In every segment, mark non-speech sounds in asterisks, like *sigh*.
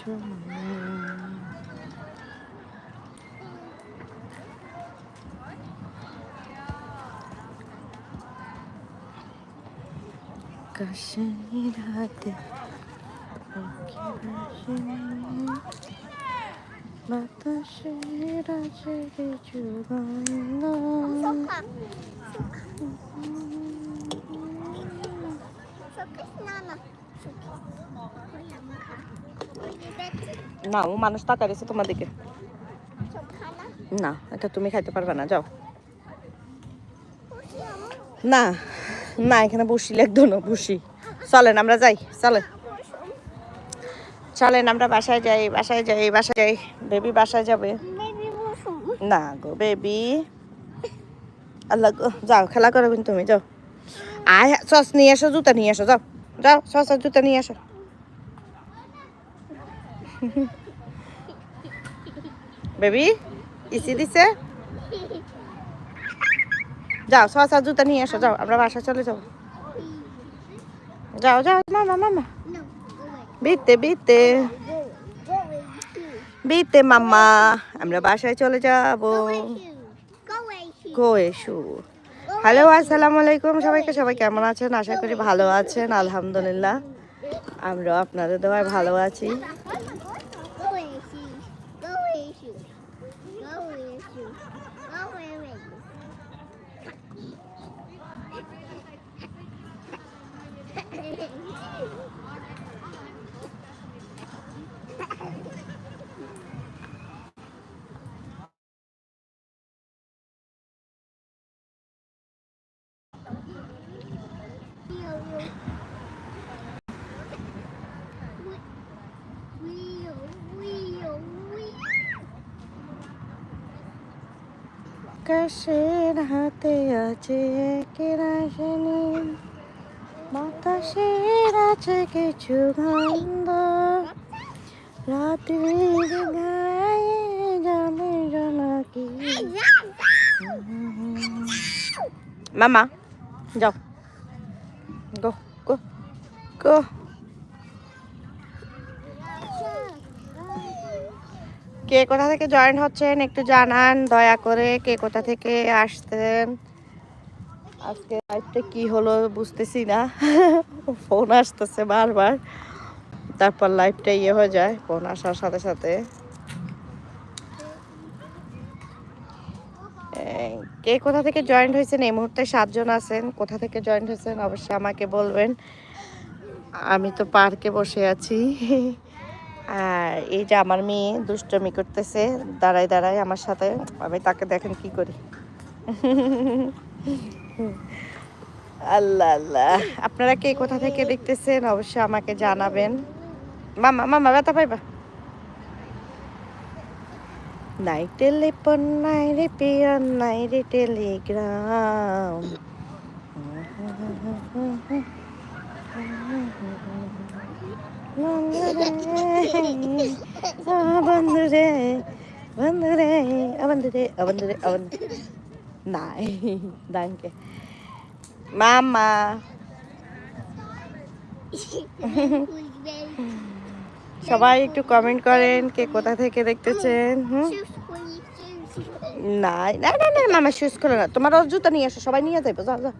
昔にだって起きましね私らじり十番のそっか。そっか。そっか。なのそっか。না, ও মানুষ তাকা রয়েছে তোমার দিকে না, এটা তুমি খাইতে পারবে না, যাও। না না, এখানে বসি লেখ না, বসি। চলেন, আমরা যাই, চলেন। চলেন, আমরা বাসায় যাই বাসায় যাই বাসায় যাই। বেবি বাসায় যাবে। না গো, বেবি। আল্লাহ গো, যাও, খেলা করো কিন্তু তুমি, যাও। আয়, সস নিয়ে এসো, জুতা নিয়ে এসো, যাও। যাও, সস জুতা নিয়ে এসো। বেবি, ইসি দিছে? যাও সস জুতা নিয়ে এসো, যাও, আমরা বাসা চলে যাও যাও যাও, মামা মামা. বিতে বিতে. বিতে, মামা, আমরা বাসায় চলে যাব। এসু হ্যালো, আসসালামু আলাইকুম সবাইকে, সবাই কেমন আছেন? আশা করি ভালো আছেন, আলহামদুলিল্লাহ। আমরা আপনাদের দোয়ায় ভালো আছি। আকাশের হাতে আছে কেরাসিনী বাতাসের আছে কিছু গন্ধ। রাত্রির গায়ে জানে জনকি। মামা, যাও। গো গো গো। কে কোথা থেকে জয়েন হচ্ছেন একটু জানান, দয়া করে কে কোথা থেকে আসতেন আজকে লাইফটা কি হলো বুঝতেছি না। *laughs* ফোন আসতেছে বারবার। তারপর লাইফটা ইয়ে হয়ে যায় ফোন আসার সাথে সাথে। কে কোথা থেকে জয়েন্ট হয়েছেন? এই মুহূর্তে সাতজন আছেন। কোথা থেকে জয়েন্ট হয়েছেন? অবশ্যই আমাকে বলবেন। আমি তো পার্কে বসে আছি। *laughs* আর এই যে আমার মেয়ে দুষ্টমি করতেছে দাঁড়াই দাঁড়াই আমার সাথে, আমি তাকে দেখেন কি করি। আল্লাহ আল্লাহ। আপনারা কে কোথা থেকে দেখতেছেন? অবশ্যই আমাকে জানাবেন। মামা মামা, ব্যথা পাইবা? নাই টেলিফোন, নাই রে পিয়ন, নাই রে টেলিগ্রাম। বন্ধুরে বন্ধুরে বন্ধুরে বন্ধুরে বন্ধুরে নাই দাঙ্কে মামা সবাই একটু কমেন্ট করেন কে কোথা থেকে দেখতেছেন, হুম? না না না না মামা শুজ করো না। তোমার জুতা নিয়ে আসো, সবাই নিয়ে যাইবো, যাও যাও।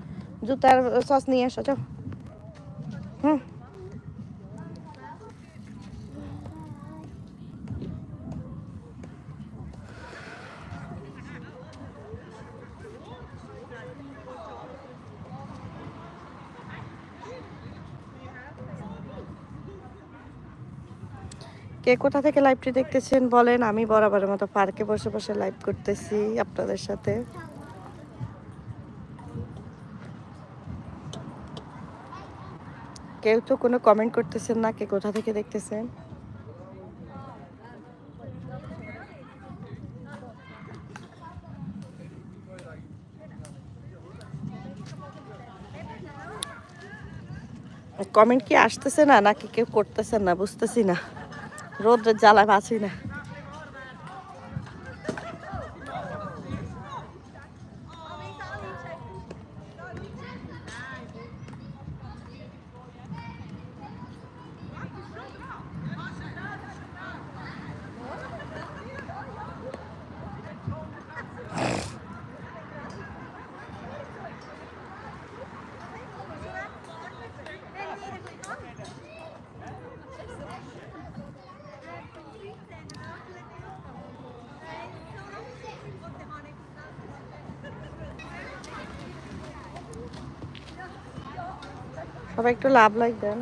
জুতার সস নিয়ে আসো, যাও। হুম? কে কোথা থেকে লাইভটি দেখতেছেন বলেন? আমি বরাবরের মতো পার্কে বসে বসে লাইভ করতেছি আপনাদের সাথে। কেউ তো কোনো কমেন্ট করতেছেন না কে কোথা থেকে দেখতেছেন? কমেন্ট কি আসতেছে না? নাকি কেউ করতেছেন না? বুঝতেছি না। রোদ্রের জ্বালায় বাঁচি না। সবাই একটু লাভ লাইক দেন।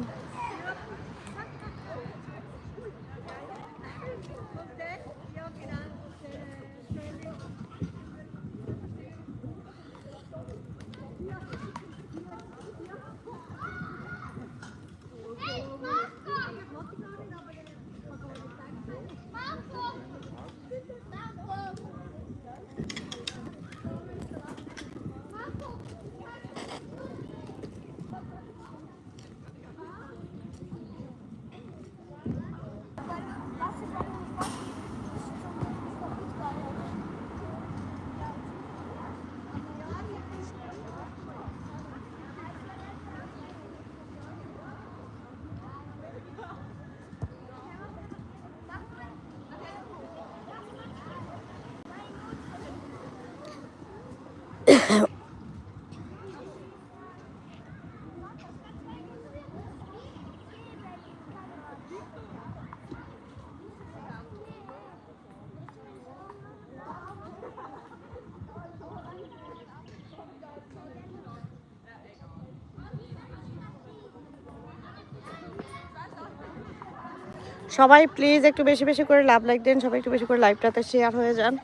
সবাই প্লিজ একটু বেশি বেশি করে লাভ লাইক দেন, সবাই একটু বেশি করে লাইভটাতে শেয়ার হয়ে যান।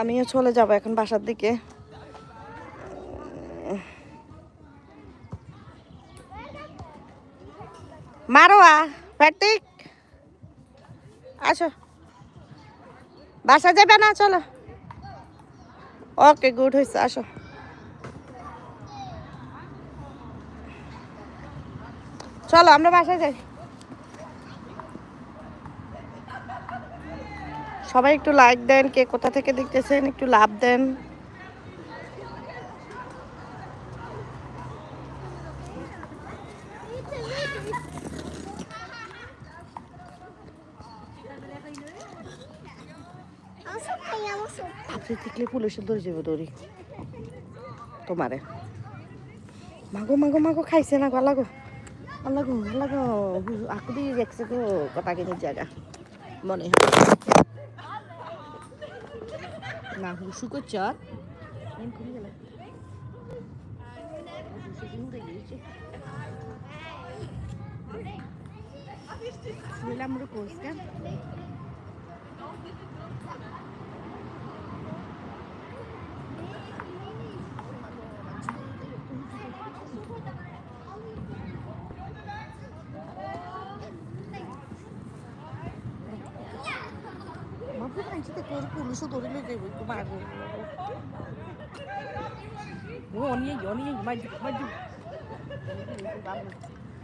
আমিও চলে যাব এখন বাসার দিকে। মারোয়া ফ্যাটিক আসো। বাসা যাবে না, চলো। ওকে, গুড হয়েছে আসো। চলো, আমরা বাসায় যাই। সবাই একটু লাইক দেন, কে কোথা থেকে দেখতেছেন, একটু লাভ দেন। আপনি দেখলে পুলিশে ধরে যাবে দৌড়ি তোমারে। মাগো মাগো মাগো, খাইছে না গো লাগো আল্লাহ গো আল্লাহ গো, আকু দিয়ে দেখছে গো কথা কিনে জায়গা। মনে হয়। না হুসু করছ আমরা কোর্স Mampu Ma pensate che qualcuno sotto le mie vuoi comare? Buoni e ioni, ma giù, ma giù.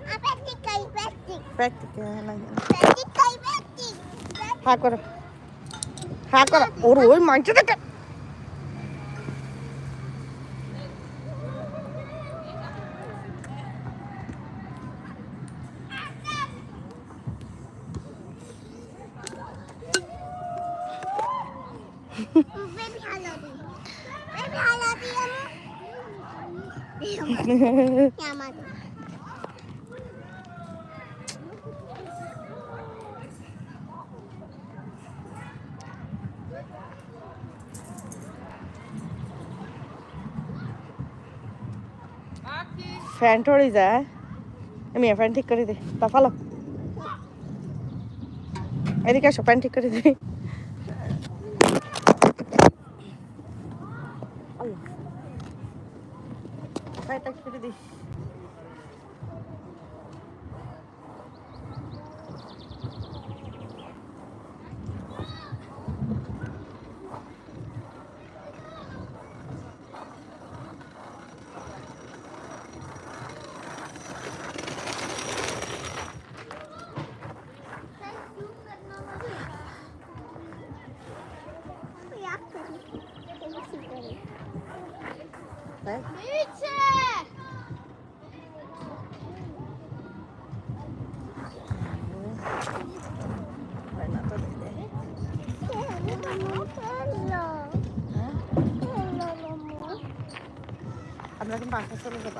Aspetti che i petti. Aspetti che è la mia. Aspetti che i petti. Haccola. Haccola. Ora, mangiate cái ফ্যান টরে যায় আমি fan ঠিক করে দে তা ফালো। এদিকে আসো fan ঠিক করে দে ফ্যানটা ঠিক করে দিই বাসা চলে যাব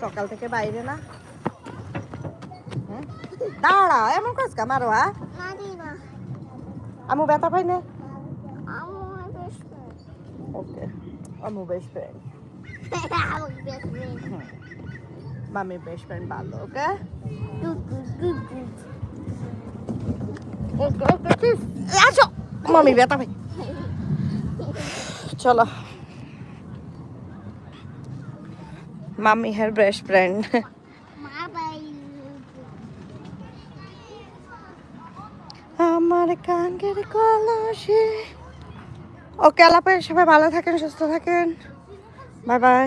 সকাল থেকে বাইরে না হ্যাঁ দাঁড়া এমন কাজ কা মারো হ্যাঁ আমু ব্যথা পাই না ওকে আমু বেস্ট ফ্রেন্ড মামি বেস্ট ফ্রেন্ড ভালো ওকে আসো মামি ব্যথা ভাই চলো মামি হার বেস্ট ফ্রেন্ড। আমার কাঙ্গের কলসে। ওকে আলাপে সবাই ভালো থাকেন, সুস্থ থাকেন। Bye bye.